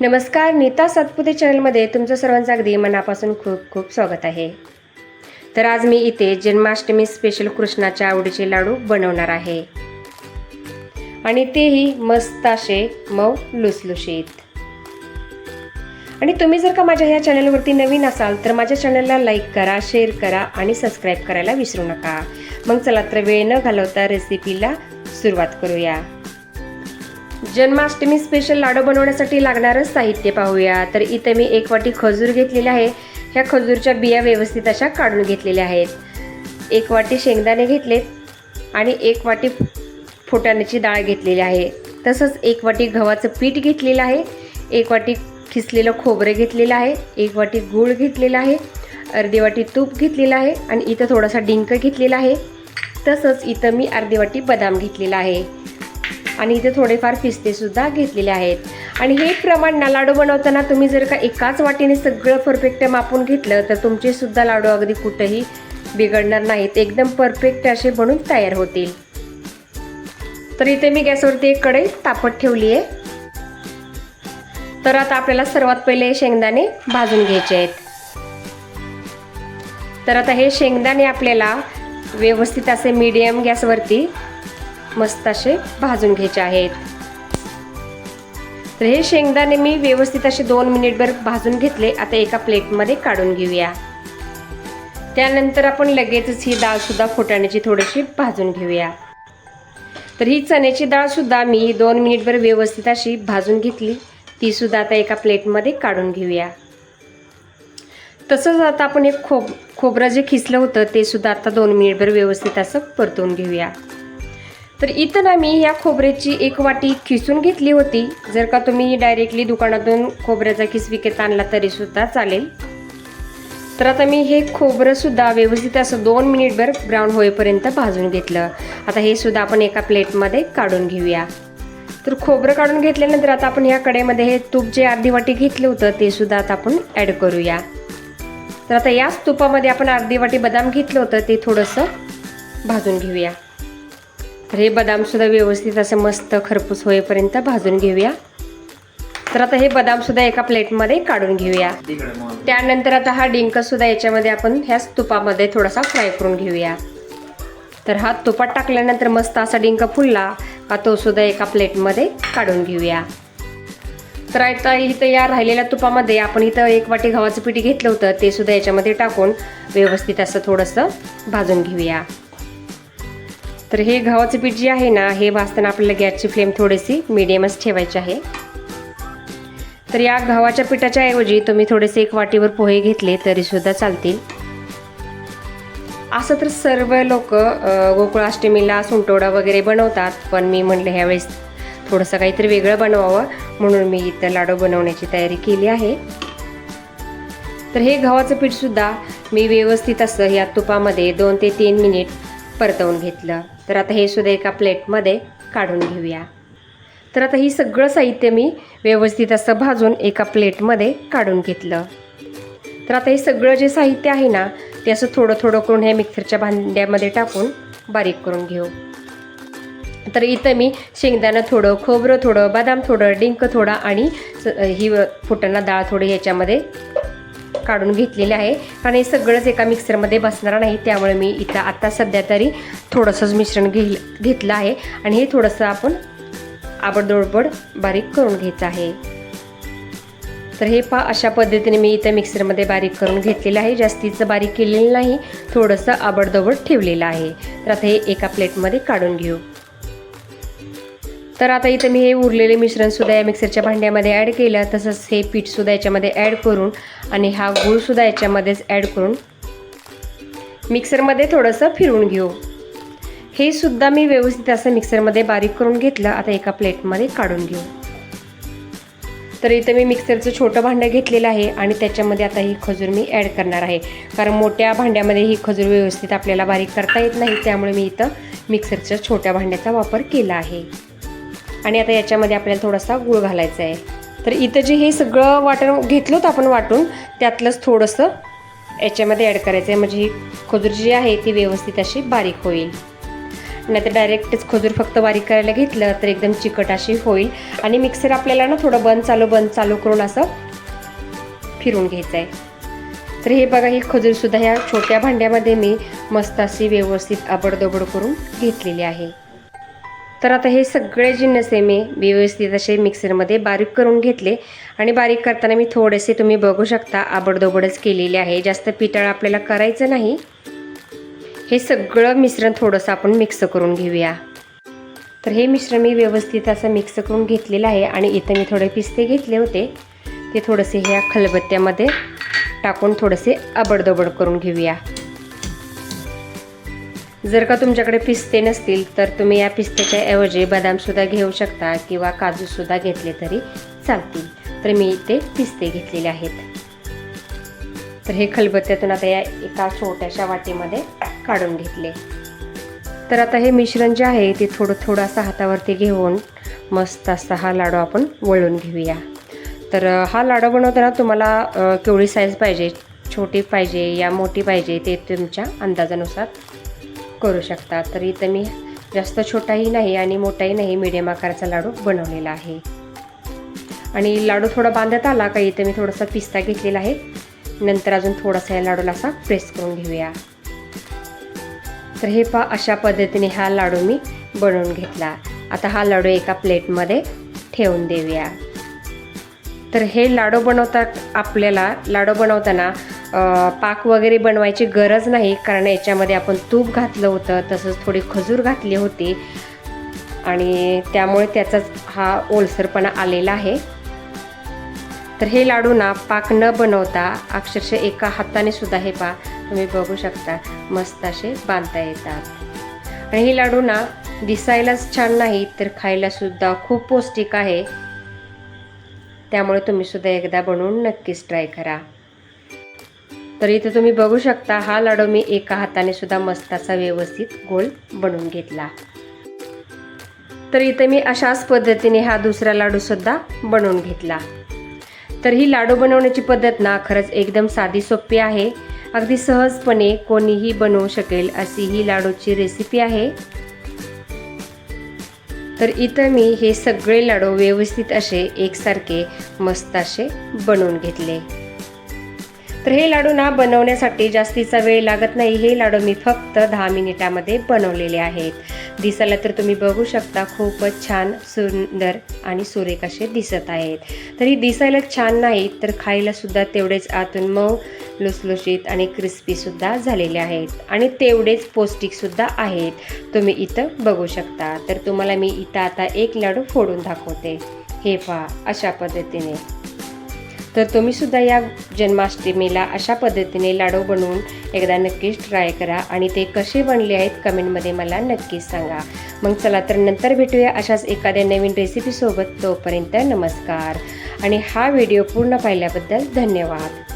नमस्कार नीता सातपुते चॅनलमध्ये तुमचं सर्वांचं अगदी मनापासून खूप खूप स्वागत आहे. तर आज मी इथे जन्माष्टमी स्पेशल कृष्णाच्या आवडीचे लाडू बनवणार आहे. आणि तेही मस्त असे मऊ लुसलुशीत. आणि तुम्ही जर का माझ्या ह्या चॅनलवरती नवीन असाल तर माझ्या चॅनलला लाईक करा शेअर करा आणि सबस्क्राईब करायला विसरू नका. मग चला तर वेळ न घालवता रेसिपीला सुरुवात करूया. जन्माष्टमी स्पेशल लाडू बनवण्यासाठी लागणारं साहित्य पाहूया. तर इथे मी एक वाटी खजूर घेतलेली आहे. ह्या खजूरच्या बिया व्यवस्थित अशा काढून घेतलेल्या आहेत. एक वाटी शेंगदाणे घेतलेत आणि एक वाटी फुटाण्याची डाळ घेतलेली आहे. तसंच एक वाटी गव्हाचं पीठ घेतलेलं आहे. एक वाटी खिसलेलं खोबरं घेतलेलं आहे. एक वाटी गूळ घेतलेला आहे. अर्धी वाटी तूप घेतलेलं आहे आणि इथं थोडासा डिंक घेतलेला आहे. तसंच इथं मी अर्धी वाटी बदाम घेतलेला आहे. आणि इथे थोडेफार पिस्तेसुद्धा घेतलेले आहेत. आणि हे प्रमाण ना लाडू बनवताना तुम्ही जर का एकाच वाटीने सगळं परफेक्ट मापून घेतलं तर तुमचेसुद्धा लाडू अगदी कुठंही बिघडणार नाहीत. एकदम परफेक्ट असे बनून तयार होतील. तर इथे मी गॅसवरती एक कढई तापत ठेवली आहे. तर आता आपल्याला सर्वात पहिले शेंगदाणे भाजून घ्यायचे आहेत. तर आता हे शेंगदाणे आपल्याला व्यवस्थित असे मीडियम गॅसवरती मस्त असे भाजून घ्यायचे आहेत. तर हे शेंगदाणे मी व्यवस्थित असे दोन मिनिटभर भाजून घेतले. आता एका प्लेटमध्ये काढून घेऊया. त्यानंतर आपण लगेचच ही डाळसुद्धा फुटाण्याची थोडीशी भाजून घेऊया. तर ही चण्याची डाळसुद्धा मी दोन मिनिटभर व्यवस्थित अशी भाजून घेतली. तीसुद्धा आता एका प्लेटमध्ये काढून घेऊया. तसंच आता आपण एक खोब खोबरं जे खिसलं होतं ते सुद्धा आता दोन मिनिटभर व्यवस्थित असं परतवून घेऊया. तर इथं ना मी या खोबऱ्याची एक वाटी खिसून घेतली होती. जर का तुम्ही डायरेक्टली दुकानातून खोबऱ्याचा खिस विकत आणला तरीसुद्धा चालेल. तर आता मी हे खोबरंसुद्धा व्यवस्थित असं दोन मिनिटभर ब्राऊन होईपर्यंत भाजून घेतलं. आता हे सुद्धा आपण एका प्लेटमध्ये काढून घेऊया. तर खोबरं काढून घेतल्यानंतर आता आपण या कडेमध्ये हे तूप जे अर्धी वाटी घेतलं होतं ते सुद्धा आता आपण ॲड करूया. तर आता याच तुपामध्ये आपण अर्धी वाटी बदाम घेतलं होतं ते थोडंसं भाजून घेऊया. तर हे बदामसुद्धा व्यवस्थित असं मस्त खरपूस होईपर्यंत भाजून घेऊया. तर आता हे बदामसुद्धा एका प्लेटमध्ये काढून घेऊया. त्यानंतर आता हा डिंकसुद्धा याच्यामध्ये आपण ह्याच तुपामध्ये थोडासा फ्राय करून घेऊया. तर हा तुपात टाकल्यानंतर मस्त असा डिंक फुलला का तो सुद्धा एका प्लेटमध्ये काढून घेऊया. तर आता इथं या राहिलेल्या तुपामध्ये आपण इथं एक वाटी गव्हाचं पिठी घेतलं होतं ते सुद्धा याच्यामध्ये टाकून व्यवस्थित असं थोडंसं भाजून घेऊया. तर हे गव्हाचं पीठ जे आहे ना हे भाजताना आपल्याला गॅसची फ्लेम थोडीशी मिडियमच ठेवायची आहे. तर या गव्हाच्या पिठाच्या ऐवजी तुम्ही थोडेसे एक वाटीवर पोहे घेतले तरीसुद्धा चालतील. असं तर सर्व लोक गोकुळाष्टमीला सुंटोडा वगैरे बनवतात पण मी म्हटलं ह्यावेळेस थोडंसं काहीतरी वेगळं बनवावं म्हणून मी इथं लाडू बनवण्याची तयारी केली आहे. तर हे गव्हाचं पीठसुद्धा मी व्यवस्थित असं या तुपामध्ये दोन ते तीन मिनिट परतवून घेतलं. तर आता हे सुद्धा एका प्लेटमध्ये काढून घेऊया. तर आता ही सगळं साहित्य मी व्यवस्थित असं भाजून एका प्लेटमध्ये काढून घेतलं. तर आता हे सगळं जे साहित्य आहे ना ते असं थोडं थोडं करून हे मिक्सरच्या भांड्यामध्ये टाकून बारीक करून घेऊ. तर इथं मी शेंगदाणं थोडं खोबरं थोडं बदाम थोडं डिंक थोडं आणि ही फुटाणा डाळ थोडी ह्याच्यामध्ये काढून घेतलेले आहे. कारण हे सगळंच एका मिक्सरमध्ये बसणार नाही त्यामुळे मी इथं आत्ता सध्या तरी थोडंसंच मिश्रण घे घेतलं आहे. आणि हे थोडंसं आपण आबडदोडबड बारीक करून घ्यायचं आहे. तर हे पा अशा पद्धतीने मी इथं मिक्सरमध्ये बारीक करून घेतलेलं आहे. जास्तीचं बारीक केलेलं नाही थोडंसं आबडदोबड ठेवलेलं आहे. तर आता हे एका प्लेटमध्ये काढून घेऊ. तर आता इथं मी हे उरलेले मिश्रणसुद्धा या मिक्सरच्या भांड्यामध्ये ॲड केलं तसंच हे पीठसुद्धा याच्यामध्ये ॲड करून आणि हा गूळसुद्धा याच्यामध्येच ॲड करून मिक्सरमध्ये थोडंसं फिरवून घेऊ. हे सुद्धा मी व्यवस्थित असं मिक्सरमध्ये बारीक करून घेतलं आता एका प्लेटमध्ये काढून घेऊ. तर इथं मी मिक्सरचं छोटं भांडं घेतलेलं आहे आणि त्याच्यामध्ये आता ही खजूर मी ॲड करणार आहे. कारण मोठ्या भांड्यामध्ये ही खजूर व्यवस्थित आपल्याला बारीक करता येत नाही त्यामुळे मी इथं मिक्सरच्या छोट्या भांड्याचा वापर केला आहे. आणि आता याच्यामध्ये आपल्याला थोडासा गूळ घालायचा आहे तर इथं जे हे सगळं वाटण घेतलं होतं आपण वाटून त्यातलंच थोडंसं याच्यामध्ये ॲड करायचं आहे म्हणजे ही खजूर जी आहे ती व्यवस्थित अशी बारीक होईल. नाहीतर डायरेक्टच खजूर फक्त बारीक करायला घेतलं तर एकदम चिकट अशी होईल. आणि मिक्सर आपल्याला ना थोडं बंद चालू बंद चालू करून असं फिरून घ्यायचं आहे तर हे बघा ही खजूरसुद्धा ह्या छोट्या भांड्यामध्ये मी मस्त अशी व्यवस्थित आबडदोबड करून घेतलेली आहे. तर आता हे सगळे जिन्नस आहे मी व्यवस्थित असे मिक्सरमध्ये बारीक करून घेतले. आणि बारीक करताना मी थोडेसे तुम्ही बघू शकता आबडदोबडच केलेले आहे. जास्त पितळ आपल्याला करायचं नाही. हे सगळं मिश्रण थोडंसं आपण मिक्स करून घेऊया. तर हे मिश्रण मी व्यवस्थित असं मिक्स करून घेतलेलं आहे आणि इथं मी थोडे पिस्ते घेतले होते. ते थोडेसे ह्या खलबत्त्यामध्ये टाकून थोडेसे आबडदोबड करून घेऊया. जर का तुमच्याकडे पिस्ते नसतील तर तुम्ही या पिस्त्याच्या ऐवजी बदामसुद्धा घेऊ शकता किंवा काजूसुद्धा घेतले तरी चालतील. तर मी इथे पिस्ते घेतलेले आहेत. तर हे खलबत्त्यातून आता या एका छोट्याशा वाटीमध्ये काढून घेतले. तर आता हे मिश्रण जे आहे ते थोडं थोडं असं हातावरती घेऊन मस्त असा हा लाडू आपण वळून घेऊया. तर हा लाडू बनवताना तुम्हाला केवळी साईज पाहिजे? छोटी पाहिजे या मोठी पाहिजे ते तुमच्या अंदाजानुसार करू शकता. तर इथं मी जास्त छोटाही नाही आणि मोठाही नाही मिडियम आकाराचा लाडू बनवलेला आहे. आणि लाडू थोडा बांधत आला का इथं मी थोडासा पिस्ता घेतलेला आहे. नंतर अजून थोडासा या लाडूला असा प्रेस करून घेऊया. तर हे पा अशा पद्धतीने हा लाडू मी बनवून घेतला. आता हा लाडू एका प्लेटमध्ये ठेवून देऊया. तर हे लाडू बनवता आपल्याला लाडू बनवताना पाक वगैरे बनवायची गरज नाही कारण याच्यामध्ये आपण तूप घातलं होतं तसंच थोडी खजूर घातली होती. आणि त्यामुळे त्याचाच हा ओलसरपणा आलेला आहे. तर हे लाडू ना पाक न बनवता अक्षरशः एका हाताने सुद्धा हे पा तुम्ही बघू शकता. मस्त असे बांधता येतात. आणि हे लाडू ना दिसायलाच छान नाही तर खायला सुद्धा खूप पौष्टिक आहे. त्यामुळे तुम्ही सुद्धा एकदा बनवून नक्कीच ट्राय करा. तर इथं तुम्ही बघू शकता हा लाडू मी एका हाताने सुद्धा मस्त असा व्यवस्थित गोल बनवून घेतला. तर इथं मी अशाच पद्धतीने हा दुसरा लाडू सुद्धा बनवून घेतला. तर ही लाडू बनवण्याची पद्धत ना खरंच एकदम साधी सोपी आहे. अगदी सहजपणे कोणीही बनवू शकेल अशी ही लाडूची रेसिपी आहे. तर इथं मी हे सगळे लाडू व्यवस्थित असे एकसारखे मस्त असे बनवून घेतले. तर हे लाडू ना बनवण्यासाठी जास्तीचा वेळ लागत नाही. हे लाडू मी फक्त दहा मिनिटामध्ये बनवलेले आहेत. दिसायला तर तुम्ही बघू शकता खूपच छान सुंदर आणि सुरेख असे दिसत आहेत. तरी दिसायला छान नाही तर खायलासुद्धा तेवढेच आतून मऊ लुसलुशीत आणि क्रिस्पीसुद्धा झालेले आहेत. आणि तेवढेच पौष्टिकसुद्धा आहेत. तुम्ही इथं बघू शकता. तर तुम्हाला मी इथं आता एक लाडू फोडून दाखवते. हे पहा अशा पद्धतीने. तर तुम्ही सुद्धा या जन्माष्टमीला अशा पद्धतीने लाडू बनवून एकदा नक्कीच ट्राय करा आणि ते कसे बनले आहेत कमेंटमध्ये मला नक्कीच सांगा. मग चला तर नंतर भेटूया अशाच एखाद्या नवीन रेसिपीसोबत तोपर्यंत नमस्कार आणि हा व्हिडिओ पूर्ण पाहिल्याबद्दल धन्यवाद.